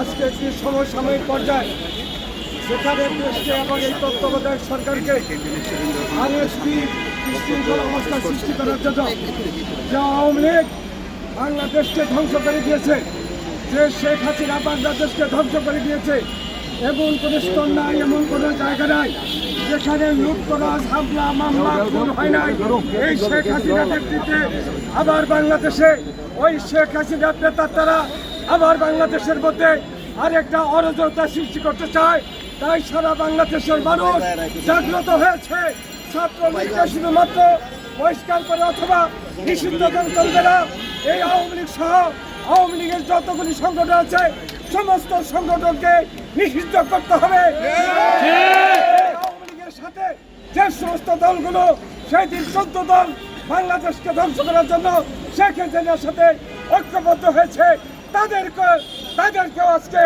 আজকে একটি সমসাময়িক পর্যায়ে সেখানে দেশকে এবং এই তত্ত্বাবধায়ক সরকারকে আরও একটি বিশৃঙ্খল অবস্থা সৃষ্টি করার জন্য যে আওয়ামী লীগ বাংলাদেশকে ধ্বংস করে দিয়েছে, যে শেখ হাসিনা বাংলাদেশকে ধ্বংস করে দিয়েছে, এমন কোনো স্তর নাই, এমন কোনো জায়গা নাই যেখানে লুট করা হামলা, মামলা খুন হয় নাই। এই শেখ হাসিনা নেতৃত্বে আবার বাংলাদেশে ওই শেখ হাসিনা প্রেতাত্মারা আবার বাংলাদেশের মধ্যে আরেকটা অরাজকতা সৃষ্টি করতে চায়। তাই সারা বাংলাদেশের মানুষ জাগ্রত হয়েছে। ছাত্রলীগকে শুধুমাত্র বহিষ্কার করে অথবা নিষিদ্ধ করবে না। এই আওয়ামী লীগ সহ আওয়ামী লীগের যতগুলি সংগঠন আছে সমস্ত সংগঠনকে নিষিদ্ধ করতে হবে। আওয়ামী লীগের সাথে যে সমস্ত দলগুলো সেই দিন চোদ্দ দল বাংলাদেশকে ধ্বংস করার জন্য শেখ হাসিনার সাথে ঐক্যবদ্ধ হয়েছে। তাদেরকে তাদেরকেও আজকে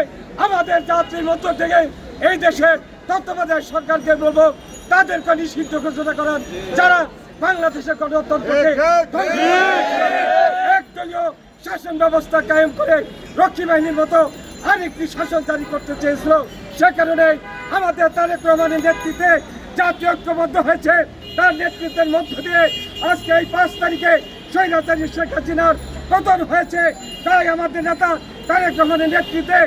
আমাদের যাত্রীর মধ্য থেকে এই দেশের তত্ত্বাবধায়ক সরকারকে বলব তাদেরকে নিষিদ্ধ ঘোষণা করান যারা বাংলাদেশের গণতন্ত্রকে। একদলীয় শাসন ব্যবস্থা কায়েম করে রক্ষী বাহিনীর মতো আরেকটি শাসন জারি করতে চেয়েছিল। সে কারণে আমাদের তারেক রহমানের নেতৃত্বে জাতীয় ঐক্যবদ্ধ হয়েছে। তার নেতৃত্বের মধ্য দিয়ে আজকে এই পাঁচ তারিখে স্বৈরাচারী শেখ হাসিনার পতন হয়েছে। তাই আমাদের নেতা তারেক রহমানের নেতৃত্বে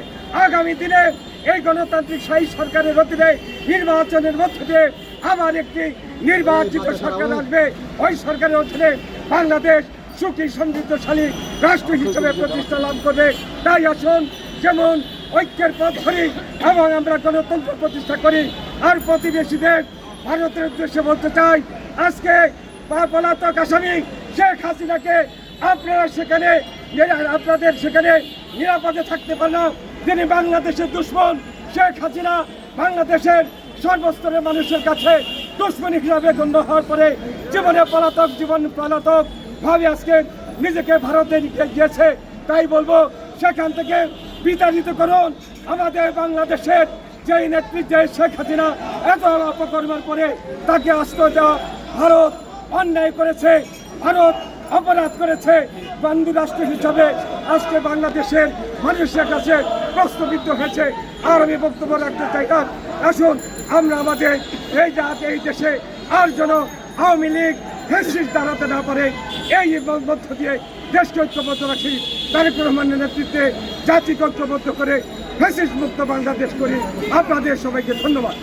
আগামী দিনে এই গণতান্ত্রিক শাহী সরকারের অধীনে নির্বাচনের মধ্য দিয়ে আবার একটি নির্বাচিত সরকার আসবে। ওই সরকারের অধীনে বাংলাদেশ সুখী, সমৃদ্ধশালী রাষ্ট্র হিসেবে প্রতিষ্ঠা লাভ করবে। তাই আসুন, যেমন ঐক্যের পথ ধরি এবং আমরা গণতন্ত্র প্রতিষ্ঠা করি। আর প্রতিবেশীদের ভারতের উদ্দেশ্যে বলতে চাই, আজকে পলাতক আসামি শেখ হাসিনাকে আপনারা সেখানে আপনাদের সেখানে নিরাপদে থাকতে পারলাম তিনি বাংলাদেশের দুশ্মন, শেখ হাসিনা বাংলাদেশের সর্বস্তরের মানুষের কাছে দুশ্মনী হিসাবে গণ্য হওয়ার পরে জীবনে পলাতক, জীবন পলাতক ভাবে আজকে নিজেকে ভারতে গিয়েছে। তাই বলব, সেখান থেকে বিতাড়িত করুন। আমাদের বাংলাদেশের যেই নেতৃত্বে শেখ হাসিনা এত অপকর্মের পরে তাকে আশ্রয় দেওয়া ভারত অন্যায় করেছে, ভারত অপরাধ করেছে। বন্ধু রাষ্ট্র হিসাবে আজকে বাংলাদেশের মানুষের কাছে প্রশ্নবিদ্ধ হয়েছে। আর আমি বক্তব্য রাখতে চাই না আসুন আমরা আমাদের এই জাত, এই দেশে আর যেন আওয়ামী লীগ ফেসিস দাঁড়াতে না পারে, এই মধ্য দিয়ে দেশকে ঐক্যবদ্ধ রাখি। তারেক রহমানের নেতৃত্বে জাতিকে ঐক্যবদ্ধ করে ফেসিস মুক্ত বাংলাদেশ করি। আপনাদের সবাইকে ধন্যবাদ।